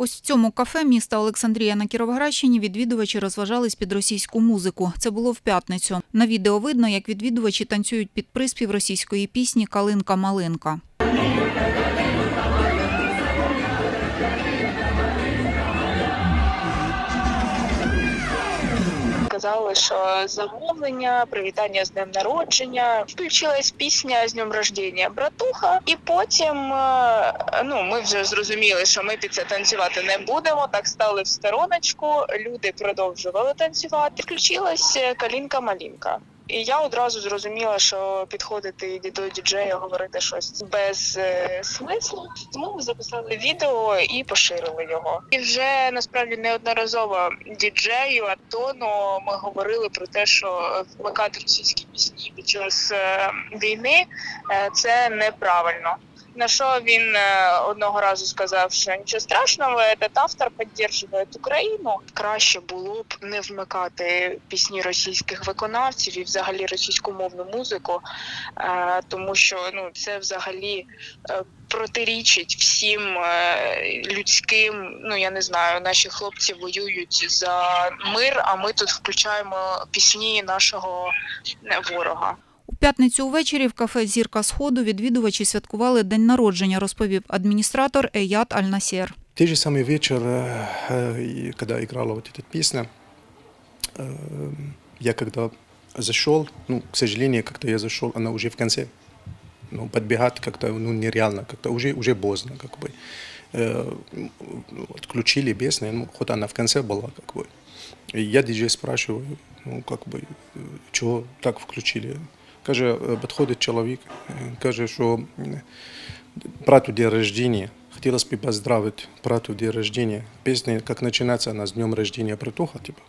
Ось в цьому кафе міста Олександрія на Кіровоградщині відвідувачі розважались під російську музику. Це було в п'ятницю. На відео видно, як відвідувачі танцюють під приспів російської пісні Калинка малинка. Казали, що замовлення, привітання з днем народження. Включилась пісня з днем рождення братуха, і потім е, ну ми вже зрозуміли, що ми під це танцювати не будемо. Так стали в стороночку. Люди продовжували танцювати. Включилась е, калінка малінка. І я одразу зрозуміла, що підходити до діджея говорити щось без е, смислу. Тому ми записали відео і поширили його. І вже насправді неодноразово діджею Атону ми говорили про те, що вмикати російські пісні під час е, війни е, це неправильно. На що він е, одного разу сказав, що нічого страшного, этот автор підтримує Україну. Краще було б не вмикати пісні російських виконавців і взагалі російськомовну музику, е, тому що ну це взагалі е, протирічить всім людським. Ну я не знаю, наші хлопці воюють за мир, а ми тут включаємо пісні нашого ворога. У п'ятницю увечері в кафе Зірка Сходу відвідувачі святкували день народження, розповів адміністратор Еят Аль-Насєр. Те же самый вечер, э, э, и когда играла вот эта песня, э, я когда зашел, ну, к сожалению, когда я зашел, она уже в конце. Ну, подбегать как-то ну, нереально, как-то уже, уже поздно, как бы. Э, ну, Отключили песню, ну, хоть она в конце была, как бы. И я диджей спрашиваю, ну, как бы, э, чего так включили? Каже, э, подходит человек, э, каже, что э, брату день рождения. Хотелось бы поздравить брату день рождения. Песня, как начинается она с днем рождения братуха, типа.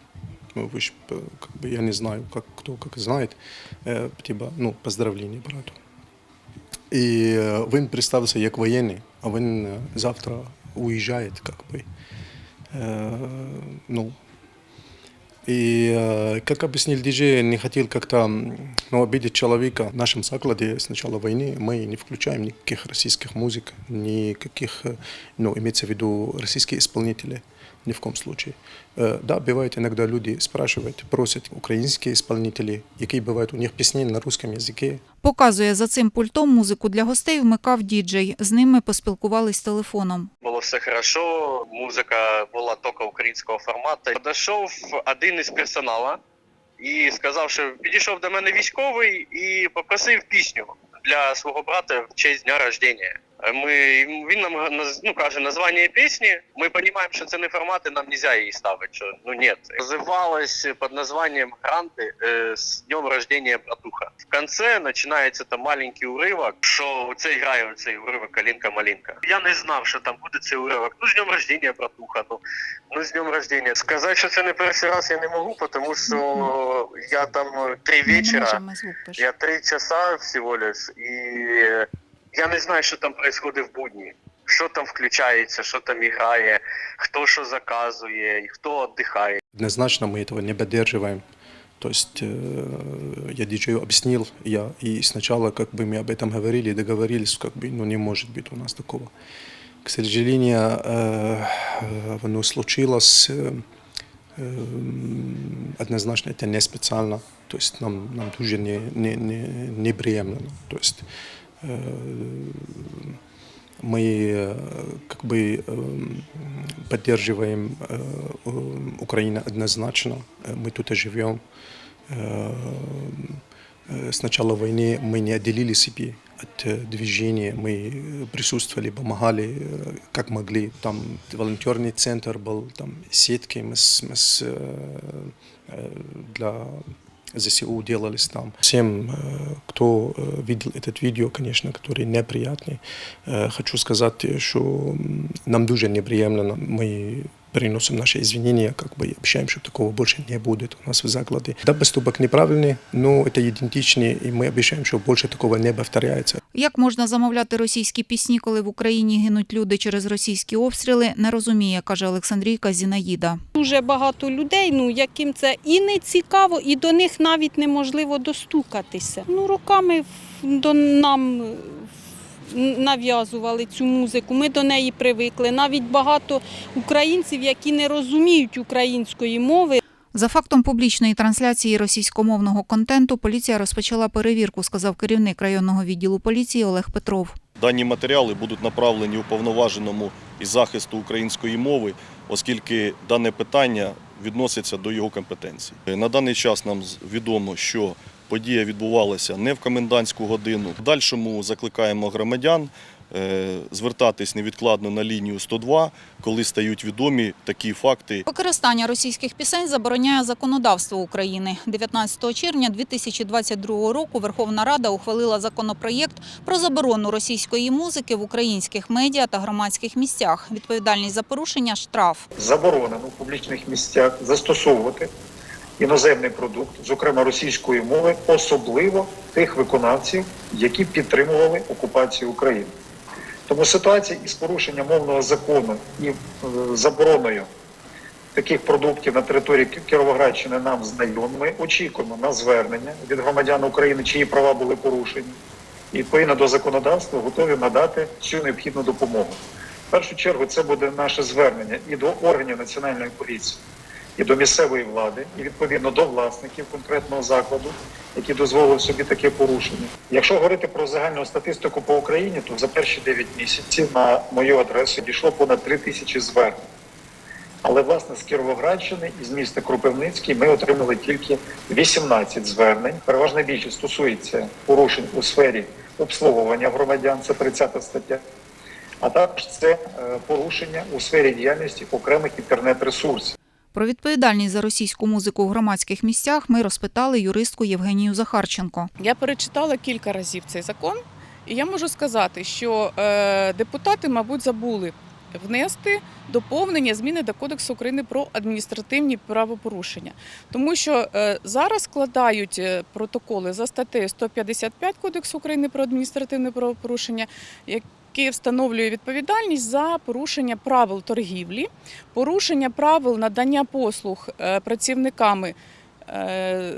Ну, вы ж, э, как бы, я не знаю, как, кто как знает, э, типа, ну, поздравление брату. І е, він представився як воєнний, а він е, завтра уїжджає, как бы. Е, ну, и, э, как объяснил диджей, не хотел как-то м, ну, обидеть человека. В нашем закладе с начала войны мы не включаем никаких российских музык, никаких, э, ну, имеется в виду российские исполнители, ни в коем случае. Э, Да, бывает иногда люди спрашивают, просят украинские исполнители, какие бывают у них песни на русском языке, Показує за цим пультом музику для гостей вмикав діджей. З ними поспілкувались телефоном. Було все хорошо, музика була тільки українського формату. Подійшов один із персоналу і сказав, що підійшов до мене військовий і попросив пісню для свого брата в честь дня рождения. Ми, він нам ну, каже названня пісні. Ми розуміємо, що це не формат, і нам не можна її ставити. Що, ну ні. Називалась під названням Гранти е, з днем рождения братуха. В конце починається там маленький уривок, що це грає цей уривок Калінка-малінка. Я не знав, що там буде цей уривок. Ну, з днем рождения братуха. Ну, ну з днем рождения. Сказати, що це не перший раз я не можу, тому що я там е, три вечора. Я три часа всего лишь, и я не знаю, що там происходит в будні. Що там включається, що там грає, хто що заказує, і хто віддихає. Однозначно мы этого не поддерживаем. То есть э, я диджею объяснил, я и сначала как бы мы об этом говорили, договорились, как бы, ну не может быть у нас такого. К сожалению, э, э, оно случилось э, э, однозначно это не специально, то есть нам, нам тоже не, не, не, неприемлемо. То есть э, мы э, как бы э, поддерживаем э, э, Украину однозначно. Э, Мы тут и живем. Э, э, С начала войны мы не отделили себя от э, движения. Мы э, присутствовали, помогали, э, как могли. Там волонтерный центр был, там сетки мы, с, мы с, э, э, для ЗСУ делались там. Всем, э, кто э, видел этот видео, конечно, который неприятный, э, хочу сказать, что м, нам дуже неприемлемо. Мы приносим наши извинения, как бы и обещаем, что такого больше не будет у нас в закладе. Да, поступок неправильный, но это идентичный, и мы обещаем, что больше такого не повторяется. Як можна замовляти російські пісні, коли в Україні гинуть люди через російські обстріли, не розуміє, каже Олександрійка Зінаїда. Дуже багато людей, ну яким це і не цікаво, і до них навіть неможливо достукатися. Ну, роками в- до нам нав'язували цю музику. Ми до неї привикли. Навіть багато українців, які не розуміють української мови, За фактом публічної трансляції російськомовного контенту поліція розпочала перевірку, сказав керівник районного відділу поліції Олег Петров. Дані матеріали будуть направлені уповноваженому із захисту української мови, оскільки дане питання відноситься до його компетенції. На даний час нам відомо, що подія відбувалася не в комендантську годину. В дальшому закликаємо громадян е, звертатись невідкладно на лінію 102, коли стають відомі такі факти Використання російських пісень забороняє законодавство України. 19 червня 2022 року Верховна Рада ухвалила законопроєкт про заборону російської музики в українських медіа та громадських місцях. Відповідальність за порушення – штраф. заборонено в публічних місцях застосовувати іноземний продукт, зокрема російської мови, особливо тих виконавців, які підтримували окупацію України. Тому ситуація із порушенням мовного закону і е, забороною таких продуктів на території Кіровоградщини нам знайомі. Ми очікуємо на звернення від громадян України, чиї права були порушені. І відповідно до законодавства готові надати всю необхідну допомогу. В першу чергу це буде наше звернення і до органів національної поліції, і до місцевої влади, і відповідно до власників конкретного закладу, які дозволили собі таке порушення. Якщо говорити про загальну статистику по Україні, то за перші 9 місяців на мою адресу дійшло понад 3 тисячі звернень. Але власне з Кіровоградщини і з міста Кропивницький ми отримали тільки 18 звернень. Переважна більшість стосується порушень у сфері обслуговування громадян, це 30 стаття а також це е, порушення у сфері діяльності окремих інтернет-ресурсів. Про відповідальність за російську музику в громадських місцях ми розпитали юристку Євгенію Захарченко. Я перечитала кілька разів цей закон, і я можу сказати, що е, депутати, мабуть, забули внести доповнення зміни до Кодексу України про адміністративні правопорушення, тому що е, зараз складають е, протоколи за статтею 155 Кодексу України про адміністративне правопорушення, який встановлює відповідальність за порушення правил торгівлі, порушення правил надання послуг е, працівниками. е,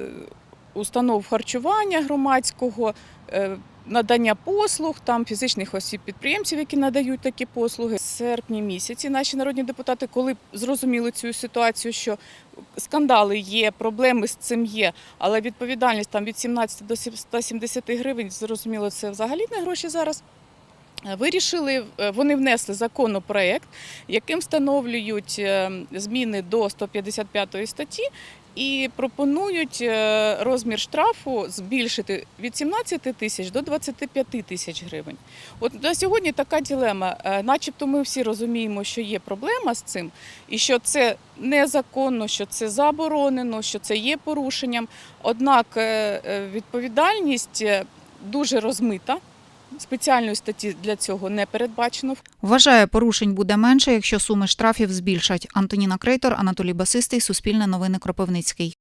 установ харчування громадського, е, надання послуг, там фізичних осіб підприємців, які надають такі послуги. В серпні місяці наші народні депутати, коли зрозуміли цю ситуацію, що скандали є, проблеми з цим є, але відповідальність там від 17 до 170 гривень, зрозуміло, це взагалі не гроші зараз. Вирішили, е, вони внесли законопроект, яким встановлюють е, зміни до 155 статті і пропонують е, розмір штрафу збільшити від 17 тисяч до 25 тисяч гривень. От на сьогодні така ділема. Начебто ми всі розуміємо, що є проблема з цим, і що це незаконно, що це заборонено, що це є порушенням. Однак відповідальність дуже розмита. Спеціальної статті для цього не передбачено. Вважає, порушень буде менше, якщо суми штрафів збільшать. Антоніна Крейтор, Анатолій Басистий, Суспільне новини Кропивницький.